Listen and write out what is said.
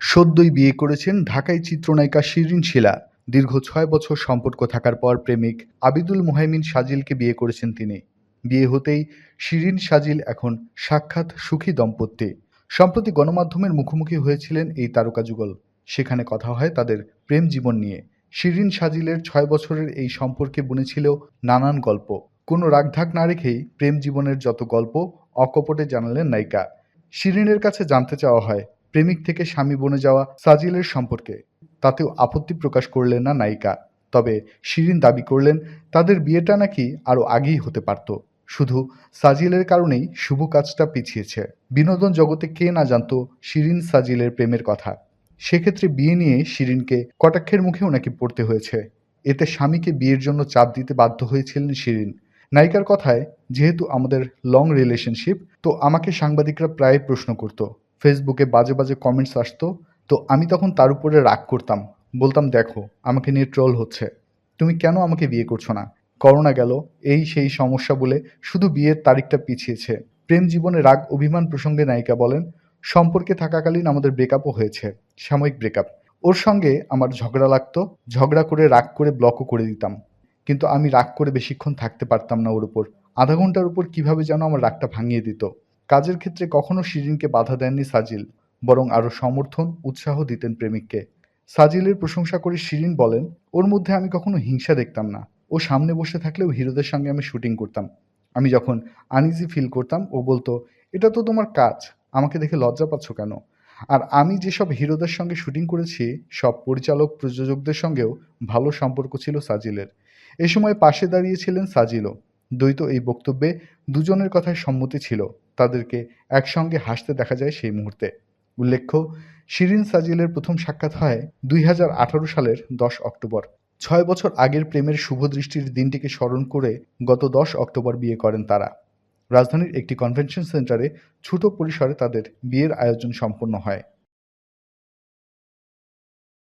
সদ্যই বিয়ে করেছেন ঢাকায় চিত্রনায়িকা শিরিন শিলা। দীর্ঘ ছয় বছর সম্পর্ক থাকার পর প্রেমিক আবিদুল মোহাইমিন সাজিলকে বিয়ে করেছেন তিনি। বিয়ে হতেই শিরিন সাজিল এখন সাক্ষাৎ সুখী দম্পতি। সম্প্রতি গণমাধ্যমের মুখোমুখি হয়েছিলেন এই তারকা যুগল। সেখানে কথা হয় তাদের প্রেম জীবন নিয়ে। শিরিন সাজিলের ছয় বছরের এই সম্পর্কে বুনেছিল নানান গল্প। কোনো রাগঢাক না রেখেই প্রেম জীবনের যত গল্প অকপটে জানালেন নায়িকা। শিরিনের কাছে জানতে চাওয়া হয়, প্রেমিক থেকে স্বামী বনে যাওয়া সাজিলের সম্পর্কে। তাতেও আপত্তি প্রকাশ করলেন না নায়িকা। তবে শিরিন দাবি করলেন, তাদের বিয়েটা নাকি আরও আগেই হতে পারত। শুধু সাজিলের কারণেই শুভ কাজটা পিছিয়েছে। বিনোদন জগতে কে না জানত শিরিন সাজিলের প্রেমের কথা। সেক্ষেত্রে বিয়ে নিয়ে শিরিনকে কটাক্ষের মুখেও নাকি পড়তে হয়েছে। এতে স্বামীকে বিয়ের জন্য চাপ দিতে বাধ্য হয়েছিলেন শিরিন। নায়িকার কথায়, যেহেতু আমাদের লং রিলেশনশিপ তো আমাকে সাংবাদিকরা প্রায় প্রশ্ন করতো। ফেসবুকে বাজে বাজে কমেন্টস আসতো, তো আমি তখন তার উপরে রাগ করতাম। বলতাম, দেখো, আমাকে নিয়ে ট্রোল হচ্ছে। তুমি কেন আমাকে বিয়ে করছ না? করোনা গেল, এই সেই সমস্যা বলে শুধু বিয়ের তারিখটা পিছিয়েছে। প্রেম জীবনে রাগ, অভিমান প্রসঙ্গে নায়িকা বলেন, সম্পর্কে থাকাকালীন আমাদের ব্রেকআপও হয়েছে, সাময়িক ব্রেকআপ ওর সঙ্গে আমার ঝগড়া লাগতো, ঝগড়া করে, রাগ করে ব্লকও করে দিতাম। কিন্তু আমি রাগ করে বেশিক্ষণ থাকতে পারতাম না ওর উপর। আধা ঘণ্টার উপর কীভাবে যেন আমার রাগটা ভাঙিয়ে দিত। কাজের ক্ষেত্রে কখনো শিরিনকে বাধা দেননি সাজিল, বরং আরও সমর্থন, উৎসাহ দিতেন প্রেমিককে। সাজিলের প্রশংসা করে শিরিন বলেন, ওর মধ্যে আমি কখনো হিংসা দেখতাম না। ও সামনে বসে থাকলেও হিরোদের সঙ্গে আমি শুটিং করতাম। আমি যখন আনইজি ফিল করতাম, ও বলতো, এটা তো তোমার কাজ, আমাকে দেখে লজ্জা পাচ্ছ কেন আর আমি যেসব হিরোদের সঙ্গে শুটিং করেছি, সব পরিচালক, প্রযোজকদের সঙ্গেও ভালো সম্পর্ক ছিল সাজিলের। এ সময় পাশে দাঁড়িয়েছিলেন সাজিলও দ্বৈত এই বক্তব্যে দুজনের কথায় সম্মতি ছিল। তাদেরকে একসঙ্গে হাসতে দেখা যায় সেই মুহূর্তে। উল্লেখ্য, শিরিন সাজিলের প্রথম সাক্ষাৎ হয় দুই হাজার আঠারো সালের দশ অক্টোবর। ছয় বছর আগের প্রেমের শুভ দৃষ্টির দিনটিকে স্মরণ করে গত দশ অক্টোবর বিয়ে করেন তারা। রাজধানীর একটি কনভেনশন সেন্টারে ছোট পরিসরে তাদের বিয়ের আয়োজন সম্পন্ন হয়।